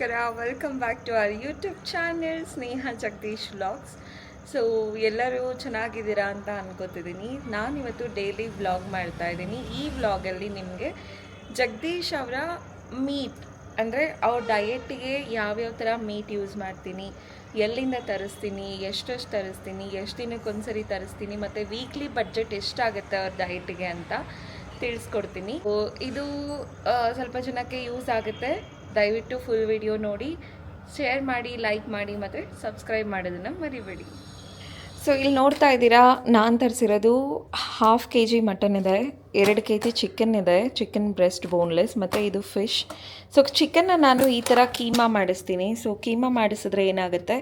ನಮಸ್ಕಾರ welcome back to our YouTube channel Sneha Jagadish vlogs so ಎಲ್ಲರೂ ಚೆನ್ನಾಗಿದ್ದೀರಾ ಅಂತ ಅನ್ಕೋತಿದ್ದೀನಿ. ನಾನಿವತ್ತು ಡೈಲಿ ವ್ಲಾಗ್ ಮಾಡ್ತಾ ಇದ್ದೀನಿ. ಈ ವ್ಲಾಗಲ್ಲಿ ನಿಮಗೆ ಜಗದೀಶ್ ಅವರ ಮೀಟ್ ಅಂದರೆ ಅವ್ರ ಡಯೆಟ್ಟಿಗೆ ಯಾವ್ಯಾವ ಥರ ಮೀಟ್ ಯೂಸ್ ಮಾಡ್ತೀನಿ, ಎಲ್ಲಿಂದ ತರಿಸ್ತೀನಿ, ಎಷ್ಟೆಷ್ಟು ತರಿಸ್ತೀನಿ, ಎಷ್ಟು ದಿನಕ್ಕೊಂದ್ಸರಿ ತರಿಸ್ತೀನಿ, ಮತ್ತು ವೀಕ್ಲಿ ಬಡ್ಜೆಟ್ ಎಷ್ಟಾಗುತ್ತೆ ಅವ್ರ ಡಯೆಟಿಗೆ ಅಂತ ತಿಳಿಸ್ಕೊಡ್ತೀನಿ. ಇದು ಸ್ವಲ್ಪ ಜನಕ್ಕೆ ಯೂಸ್ ಆಗುತ್ತೆ. ದಯವಿಟ್ಟು ಫುಲ್ ವಿಡಿಯೋ ನೋಡಿ ಶೇರ್ ಮಾಡಿ ಲೈಕ್ ಮಾಡಿ ಮತ್ತು ಸಬ್ಸ್ಕ್ರೈಬ್ ಮಾಡೋದನ್ನು ಮರಿಬೇಡಿ. ಸೊ ಇಲ್ಲಿ ನೋಡ್ತಾ ಇದ್ದೀರಾ, ನಾನು ತರಿಸಿರೋದು ಹಾಫ್ ಕೆ ಜಿ ಮಟನ್ ಇದೆ, ಎರಡು ಕೆ ಜಿ ಚಿಕನ್ ಇದೆ ಚಿಕನ್ ಬ್ರೆಸ್ಟ್ ಬೋನ್ಲೆಸ್ ಮತ್ತು ಇದು ಫಿಶ್ ಸೊ ಚಿಕನ್ನ ನಾನು ಈ ಥರ ಕೀಮಾ ಮಾಡಿಸ್ತೀನಿ. ಸೊ ಕೀಮಾ ಮಾಡಿಸಿದ್ರೆ ಏನಾಗುತ್ತೆ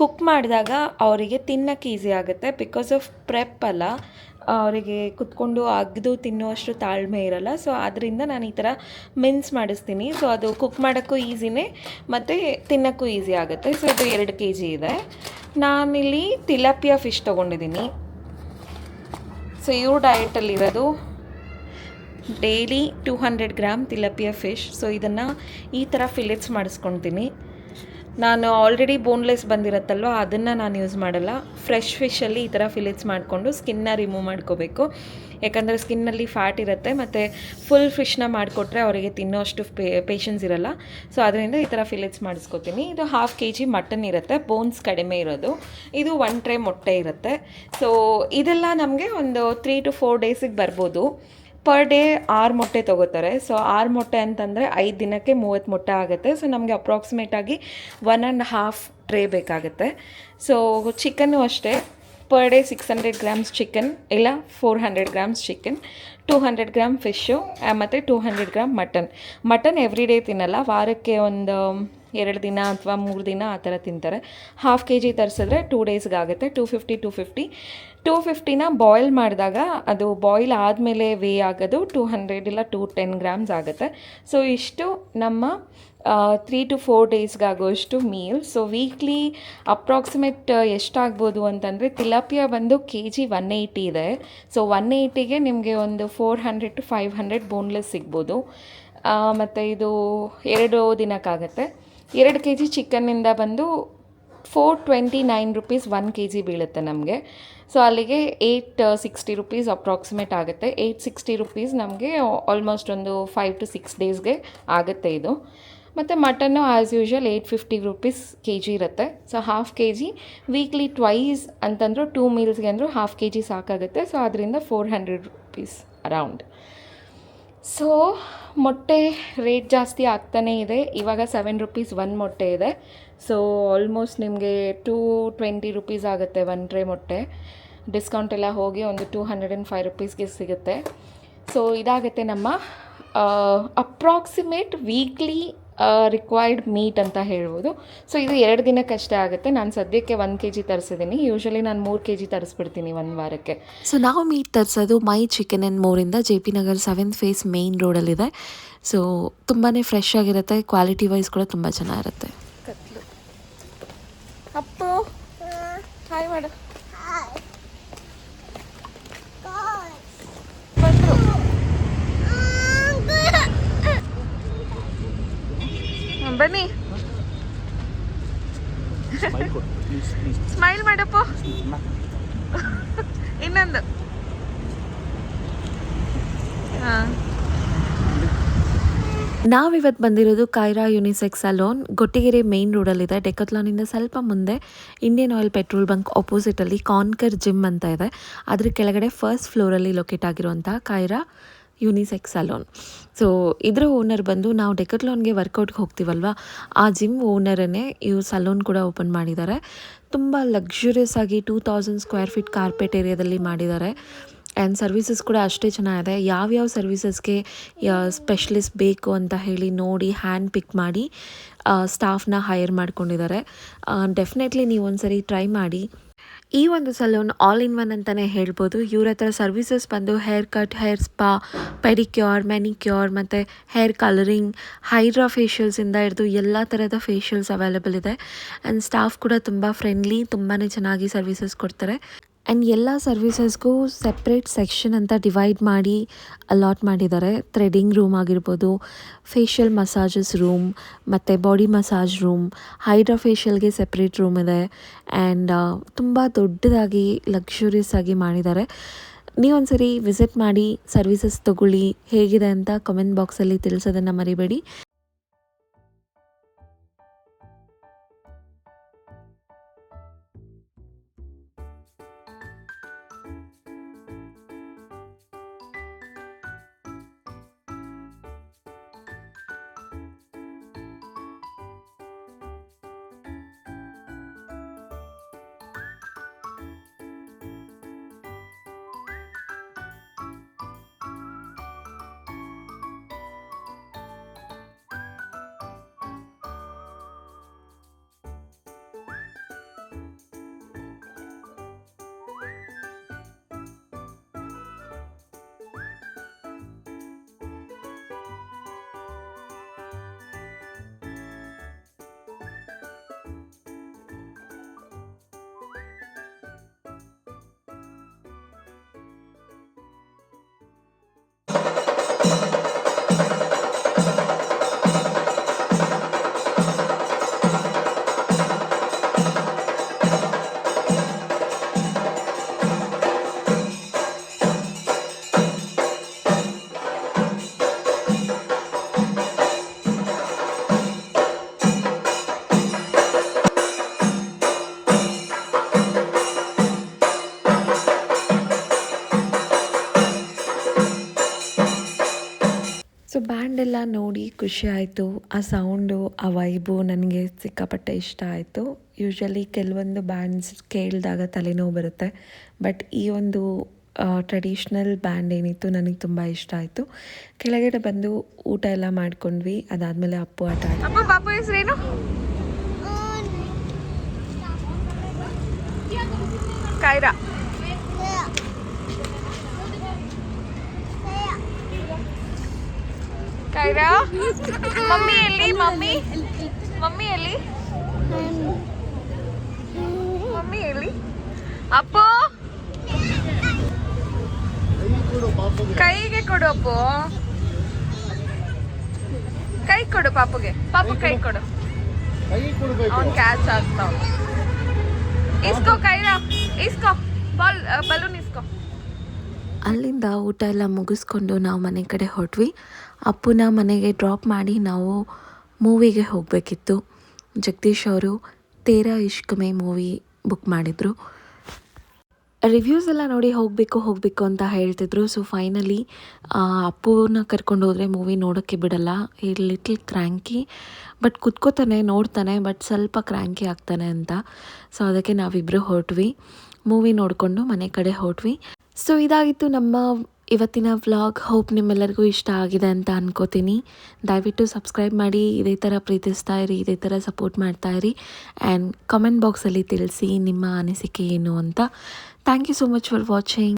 ಕುಕ್ ಮಾಡಿದಾಗ ಅವರಿಗೆ ತಿನ್ನಕ್ಕೆ ಈಸಿ ಆಗುತ್ತೆ ಬಿಕಾಸ್ ಆಫ್ ಪ್ರೆಪ್ ಅಲ್ಲ. ಅವರಿಗೆ ಕುತ್ಕೊಂಡು ಅಗ್ದು ತಿನ್ನುವಷ್ಟು ತಾಳ್ಮೆ ಇರಲ್ಲ. ಸೊ ಅದರಿಂದ ನಾನು ಈ ಥರ ಮಿನ್ಸ್ ಮಾಡಿಸ್ತೀನಿ. ಸೊ ಅದು ಕುಕ್ ಮಾಡೋಕ್ಕೂ ಈಸಿನೇ ಮತ್ತು ತಿನ್ನೋಕ್ಕೂ ಈಸಿ ಆಗುತ್ತೆ. ಸೊ ಇದು ಎರಡು ಕೆ ಜಿ ಇದೆ. ನಾನಿಲ್ಲಿ ತಿಲಾಪಿಯಾ ಫಿಶ್ ತೊಗೊಂಡಿದ್ದೀನಿ. ಸೊ ಇವ್ರ ಡಯಟಲ್ಲಿರೋದು daily two hundred gram tilapia fish so ಇದನ್ನು ಈ ಥರ ಫಿಲೆಟ್ಸ್ ಮಾಡಿಸ್ಕೊಳ್ತೀನಿ. ನಾನು ಆಲ್ರೆಡಿ ಬೋನ್ಲೆಸ್ ಬಂದಿರತ್ತಲ್ವ, ಅದನ್ನು ನಾನು ಯೂಸ್ ಮಾಡಲ್ಲ. ಫ್ರೆಶ್ ಫಿಶಲ್ಲಿ ಈ ಥರ ಫಿಲಿಟ್ಸ್ ಮಾಡಿಕೊಂಡು ಸ್ಕಿನ್ನ ರಿಮೂವ್ ಮಾಡ್ಕೋಬೇಕು. ಯಾಕಂದರೆ ಸ್ಕಿನ್ನಲ್ಲಿ ಫ್ಯಾಟ್ ಇರುತ್ತೆ, ಮತ್ತು ಫುಲ್ ಫಿಶ್ನ ಮಾಡಿಕೊಟ್ರೆ ಅವರಿಗೆ ತಿನ್ನೋಷ್ಟು ಪೇ ಪೇಷನ್ಸ್ ಇರಲ್ಲ. ಸೊ ಅದರಿಂದ ಈ ಥರ ಫಿಲಿಟ್ಸ್ ಮಾಡಿಸ್ಕೊತೀನಿ. ಇದು ಹಾಫ್ ಕೆ ಜಿ ಮಟನ್ ಇರುತ್ತೆ ಬೋನ್ಸ್ ಕಡಿಮೆ ಇರೋದು. ಇದು ಒನ್ ಟ್ರೇ ಮೊಟ್ಟೆ ಇರುತ್ತೆ. ಸೊ ಇದೆಲ್ಲ ನಮಗೆ ಒಂದು ತ್ರೀ ಟು ಫೋರ್ ಡೇಸಿಗೆ ಬರ್ಬೋದು. ಪರ್ ಡೇ ಆರು ಮೊಟ್ಟೆ ತೊಗೋತಾರೆ. ಸೊ ಆರು ಮೊಟ್ಟೆ ಅಂತಂದರೆ ಐದು ದಿನಕ್ಕೆ ಮೂವತ್ತು ಮೊಟ್ಟೆ ಆಗುತ್ತೆ. ಸೊ ನಮಗೆ ಅಪ್ರಾಕ್ಸಿಮೇಟಾಗಿ ಒನ್ ಆ್ಯಂಡ್ ಹಾಫ್ ಟ್ರೇ ಬೇಕಾಗುತ್ತೆ. ಸೊ ಚಿಕನ್ನು ಅಷ್ಟೇ. Per day six hundred grams chicken ಇಲ್ಲ four hundred grams chicken two hundred gram fish ಮತ್ತು two hundred gram mutton mutton every day ತಿನ್ನಲ್ಲ. ವಾರಕ್ಕೆ ಒಂದು ಎರಡು ದಿನ ಅಥವಾ ಮೂರು ದಿನ ಆ ಥರ ತಿಂತಾರೆ. ಹಾಫ್ ಕೆ ಜಿ ತರಿಸಿದ್ರೆ two ಡೇಸ್ಗಾಗುತ್ತೆ two fifty two fifty two ಫಿಫ್ಟಿನ boil ಮಾಡಿದಾಗ ಅದು ಬಾಯ್ಲ್ ಆದಮೇಲೆ ವೇ ಆಗೋದು ಟೂ ಹಂಡ್ರೆಡ್ ಇಲ್ಲ ಟೂ ಟೆನ್ ಗ್ರಾಮ್ಸ್ ಆಗುತ್ತೆ. ಸೊ ಇಷ್ಟು ನಮ್ಮ ತ್ರೀ ಟು ಫೋರ್ ಡೇಸ್ಗಾಗುವಷ್ಟು ಮೀಲ್ ಸೊ ವೀಕ್ಲಿ ಅಪ್ರಾಕ್ಸಿಮೇಟ್ ಎಷ್ಟಾಗ್ಬೋದು ಅಂತಂದರೆ ತಿಲಾಪಿಯ ಬಂದು ಕೆ ಜಿ ಒನ್ ಏಯ್ಟಿ ಇದೆ ಸೊ ಒನ್ ಏಯ್ಟಿಗೆ ನಿಮಗೆ ಒಂದು four hundred to five hundred boneless ಸಿಗ್ಬೋದು. ಮತ್ತು ಇದು ಎರಡು ದಿನಕ್ಕಾಗತ್ತೆ. ಎರಡು ಕೆ ಜಿ ಚಿಕನ್ನಿಂದ ಬಂದು four twenty nine rupees one K G ಬೀಳುತ್ತೆ ನಮಗೆ. ಸೊ ಅಲ್ಲಿಗೆ ಏಯ್ಟ್ ಸಿಕ್ಸ್ಟಿ ರುಪೀಸ್ ಅಪ್ರಾಕ್ಸಿಮೇಟ್ ಆಗುತ್ತೆ. ಏಯ್ಟ್ ಸಿಕ್ಸ್ಟಿ ರುಪೀಸ್ ನಮಗೆ ಆಲ್ಮೋಸ್ಟ್ ಒಂದು ಫೈವ್ ಟು ಸಿಕ್ಸ್ ಡೇಸ್ಗೆ ಆಗುತ್ತೆ ಇದು. ಮತ್ತು mutton as usual eight fifty rupees K G ಇರುತ್ತೆ. So half K G weekly twice ಅಂತಂದರೂ ಟೂ ಮೀಲ್ಸ್ಗೆ ಅಂದರೂ ಹಾಫ್ ಕೆ ಜಿ ಸಾಕಾಗುತ್ತೆ. ಸೊ ಅದರಿಂದ four hundred rupees around so ಮೊಟ್ಟೆ ರೇಟ್ ಜಾಸ್ತಿ ಆಗ್ತಾನೇ ಇದೆ. ಇವಾಗ ಸೆವೆನ್ ರುಪೀಸ್ ಒನ್ ಮೊಟ್ಟೆ ಇದೆ. ಸೊ ಆಲ್ಮೋಸ್ಟ್ ನಿಮಗೆ ಟೂ ಟ್ವೆಂಟಿ ರುಪೀಸ್ ಆಗುತ್ತೆ ಒನ್ ಟ್ರೇ ಮೊಟ್ಟೆ. ಡಿಸ್ಕೌಂಟ್ ಎಲ್ಲ ಹೋಗಿ ಒಂದು ಟೂ ಹಂಡ್ರೆಡ್ ಆ್ಯಂಡ್ ಫೈವ್ ರುಪೀಸ್ಗೆ ಸಿಗುತ್ತೆ. ಸೊ ಇದಾಗುತ್ತೆ ನಮ್ಮ ಅಪ್ರಾಕ್ಸಿಮೇಟ್ ವೀಕ್ಲಿ ರಿಕ್ವೈರ್ಡ್ ಮೀಟ್ ಅಂತ ಹೇಳ್ಬೋದು. ಸೊ ಇದು ಎರಡು ದಿನಕ್ಕಷ್ಟೇ ಆಗುತ್ತೆ. ನಾನು ಸದ್ಯಕ್ಕೆ ಒಂದು ಕೆ ಜಿ ತರಿಸಿದ್ದೀನಿ ಯೂಶ್ವಲಿ ನಾನು ಮೂರು ಕೆ ಜಿ ತರಿಸ್ಬಿಡ್ತೀನಿ ಒಂದು ವಾರಕ್ಕೆ. ಸೊ ನಾವು ಮೀಟ್ ತರಿಸೋದು my chicken and ಮೋರಿಂದ J P Nagar seventh phase main ರೋಡಲ್ಲಿದೆ so ತುಂಬಾ ಫ್ರೆಶ್ ಆಗಿರುತ್ತೆ. ಕ್ವಾಲಿಟಿ ವೈಸ್ ಕೂಡ ತುಂಬ ಚೆನ್ನಾಗಿರುತ್ತೆ. ಹಾಯ್ ಮಾಡು ಬಂದ್ರು ಹ್ಮ್, ಬನ್ನಿ ಸ್ಮೈಲ್ ಮಾಡಪ್ಪ ಇನ್ನೊಂದು ಹಾ ನಾವಿವತ್ತು ಬಂದಿರೋದು Kaira unisex salon Gottigere main ರೋಡಲ್ಲಿದೆ ಡೆಕತ್ಲಾನಿಂದ ಸ್ವಲ್ಪ ಮುಂದೆ ಇಂಡಿಯನ್ ಆಯಿಲ್ ಪೆಟ್ರೋಲ್ ಬಂಕ್ ಅಪೋಸಿಟಲ್ಲಿ ಕಾನ್ಕರ್ ಜಿಮ್ ಅಂತ ಇದೆ. ಅದ್ರ ಕೆಳಗಡೆ ಫಸ್ಟ್ ಫ್ಲೋರಲ್ಲಿ ಲೊಕೇಟ್ ಆಗಿರುವಂಥ ಕೈರಾ ಯುನಿಸೆಕ್ಸ್ ಸಲೋನ್ ಸೊ ಇದರ ಓನರ್ ಬಂದು ನಾವು ಡೆಕತ್ಲಾನ್ಗೆ ವರ್ಕೌಟ್ಗೆ ಹೋಗ್ತೀವಲ್ವ? ಆ ಜಿಮ್ ಓನರನ್ನೇ ಇವ್ರು ಸಲೂನ್ ಕೂಡ ಓಪನ್ ಮಾಡಿದ್ದಾರೆ. ತುಂಬ ಲಕ್ಸುರಿಯಸ್ ಆಗಿ two thousand square feet carpet ಏರಿಯಾದಲ್ಲಿ ಮಾಡಿದ್ದಾರೆ. ಆ್ಯಂಡ್ ಸರ್ವಿಸಸ್ ಕೂಡ ಅಷ್ಟೇ ಚೆನ್ನಾಗಿದೆ. ಯಾವ್ಯಾವ ಸರ್ವಿಸಸ್ಗೆ ಸ್ಪೆಷಲಿಸ್ಟ್ ಬೇಕು ಅಂತ ಹೇಳಿ ನೋಡಿ ಹ್ಯಾಂಡ್ ಪಿಕ್ ಮಾಡಿ ಸ್ಟಾಫ್ನ ಹೈರ್ ಮಾಡ್ಕೊಂಡಿದ್ದಾರೆ. ಡೆಫಿನೆಟ್ಲಿ ನೀವು ಒಂದ್ಸರಿ ಟ್ರೈ ಮಾಡಿ. ಈ ಒಂದು ಸಲೂನ್ ಆಲ್ ಇನ್ ಒನ್ ಅಂತಲೇ ಹೇಳ್ಬೋದು. ಇವ್ರ ಹತ್ರ ಸರ್ವಿಸಸ್ ಬಂದು hair cut hair spa pedicure manicure ಮತ್ತು ಹೇರ್ ಕಲರಿಂಗ್ ಹೈಡ್ರಾ ಫೇಷಿಯಲ್ಸಿಂದ ಹಿಡಿದು ಎಲ್ಲ ಥರದ ಫೇಶಿಯಲ್ಸ್ ಅವೈಲೇಬಲ್ ಇದೆ. ಆ್ಯಂಡ್ ಸ್ಟಾಫ್ ಕೂಡ ತುಂಬ ಫ್ರೆಂಡ್ಲಿ ತುಂಬಾ ಚೆನ್ನಾಗಿ ಸರ್ವಿಸಸ್ ಕೊಡ್ತಾರೆ. ಆ್ಯಂಡ್ ಎಲ್ಲ ಸರ್ವಿಸಸ್ಗೂ ಸೆಪ್ರೇಟ್ ಸೆಕ್ಷನ್ ಅಂತ ಡಿವೈಡ್ ಮಾಡಿ ಅಲಾಟ್ ಮಾಡಿದ್ದಾರೆ. ಥ್ರೆಡಿಂಗ್ ರೂಮ್ ಆಗಿರ್ಬೋದು ಫೇಶಿಯಲ್ ಮಸಾಜಸ್ ರೂಮ್ ಮತ್ತು ಬಾಡಿ ಮಸಾಜ್ ರೂಮ್ ಹೈಡ್ರಾ ಫೇಶಿಯಲ್ಗೆ ಸೆಪ್ರೇಟ್ ರೂಮ್ ಇದೆ. ಆ್ಯಂಡ್ ತುಂಬ ದೊಡ್ಡದಾಗಿ ಲಕ್ಸುರಿಯಸ್ ಆಗಿ ಮಾಡಿದ್ದಾರೆ. ನೀವೊಂದ್ಸರಿ ವಿಸಿಟ್ ಮಾಡಿ ಸರ್ವಿಸಸ್ ತೊಗೊಳ್ಳಿ, ಹೇಗಿದೆ ಅಂತ ಕಮೆಂಟ್ ಬಾಕ್ಸಲ್ಲಿ ತಿಳಿಸೋದನ್ನು ಮರಿಬೇಡಿ. ಖುಷಿ ಆಯಿತು. ಆ ಸೌಂಡು ಆ ವೈಬು ನನಗೆ ಸಿಕ್ಕಾಪಟ್ಟೆ ಇಷ್ಟ ಆಯಿತು. ಯೂಶ್ವಲಿ ಕೆಲವೊಂದು ಬ್ಯಾಂಡ್ಸ್ ಕೇಳಿದಾಗ ತಲೆನೋವು ಬರುತ್ತೆ. ಬಟ್ ಈ ಒಂದು ಟ್ರೆಡಿಷ್ನಲ್ ಬ್ಯಾಂಡ್ ಏನಿತ್ತು ನನಗೆ ತುಂಬ ಇಷ್ಟ ಆಯಿತು. ಕೆಳಗಡೆ ಬಂದು ಊಟ ಎಲ್ಲ ಮಾಡ್ಕೊಂಡ್ವಿ. ಅದಾದಮೇಲೆ ಅಪ್ಪು ಆಟ ಹೆಸರೇನು? ಅಪ್ಪ ಕೈರಾ ಮಮ್ಮಿ ಎಲ್ಲಿ, ಮಮ್ಮಿ? ಮಮ್ಮಿ ಎಲ್ಲಿ? ಮಮ್ಮಿ ಎಲ್ಲಿ? ಅಪ್ಪು? ಕೈಗೆ ಕೊಡು ಅಪ್ಪು. ಕೈ ಕೊಡು ಪಾಪುಗೆ. ಪಾಪು ಕೈ ಕೊಡು. ಅವ್ನ್ ಕ್ಯಾಚ್ ಆಗ್ತಾವ ಇಸ್ಕೋ ಕೈರಾ. ಇಸ್ಕೋ. ಬಾಲ್ ಬಲೂನ್ ಇಸ್ಕೋ. ಅಲ್ಲಿಂದ ಊಟ ಎಲ್ಲ ಮುಗಿಸ್ಕೊಂಡು ನಾವು ಮನೆ ಕಡೆ ಹೊರಟ್ವಿ ಅಪ್ಪುನ ಮನೆಗೆ ಡ್ರಾಪ್ ಮಾಡಿ ನಾವು ಮೂವಿಗೆ ಹೋಗಬೇಕಿತ್ತು. ಜಗದೀಶ್ ಅವರು ತೇರಾ ಮೇ ಮೂವಿ ಬುಕ್ ಮಾಡಿದರು. ರಿವ್ಯೂಸ್ ಎಲ್ಲ ನೋಡಿ ಹೋಗಬೇಕು ಹೋಗಬೇಕು ಅಂತ ಹೇಳ್ತಿದ್ರು. ಸೊ ಫೈನಲಿ ಅಪ್ಪುನ ಕರ್ಕೊಂಡು ಹೋದರೆ ಮೂವಿ ನೋಡೋಕ್ಕೆ ಬಿಡಲ್ಲ. ಈ ಲಿಟ್ಲ್ ಕ್ರ್ಯಾಂಕಿ ಬಟ್ ಕುತ್ಕೋತಾನೆ, ನೋಡ್ತಾನೆ ಬಟ್ ಸ್ವಲ್ಪ ಕ್ರ್ಯಾಂಕಿ ಆಗ್ತಾನೆ ಅಂತ. ಸೊ ಅದಕ್ಕೆ ನಾವಿಬ್ಬರು ಹೊರಟ್ವಿ. ಮೂವಿ ನೋಡಿಕೊಂಡು ಮನೆ ಕಡೆ ಹೊರಟ್ವಿ. ಸೊ ಇದಾಗಿತ್ತು ನಮ್ಮ ಇವತ್ತಿನ ವ್ಲಾಗ್ ಹೋಪ್ ನಿಮ್ಮೆಲ್ಲರಿಗೂ ಇಷ್ಟ ಆಗಿದೆ ಅಂತ ಅನ್ಕೋತೀನಿ. ದಯವಿಟ್ಟು ಸಬ್ಸ್ಕ್ರೈಬ್ ಮಾಡಿ, ಇದೇ ಥರ ಪ್ರೀತಿಸ್ತಾ ಇರಿ, ಇದೇ ಥರ ಸಪೋರ್ಟ್ ಮಾಡ್ತಾ ಇರಿ. ಆ್ಯಂಡ್ ಕಮೆಂಟ್ ಬಾಕ್ಸಲ್ಲಿ ತಿಳಿಸಿ ನಿಮ್ಮ ಅನಿಸಿಕೆ ಏನು ಅಂತ. Thank you so much for watching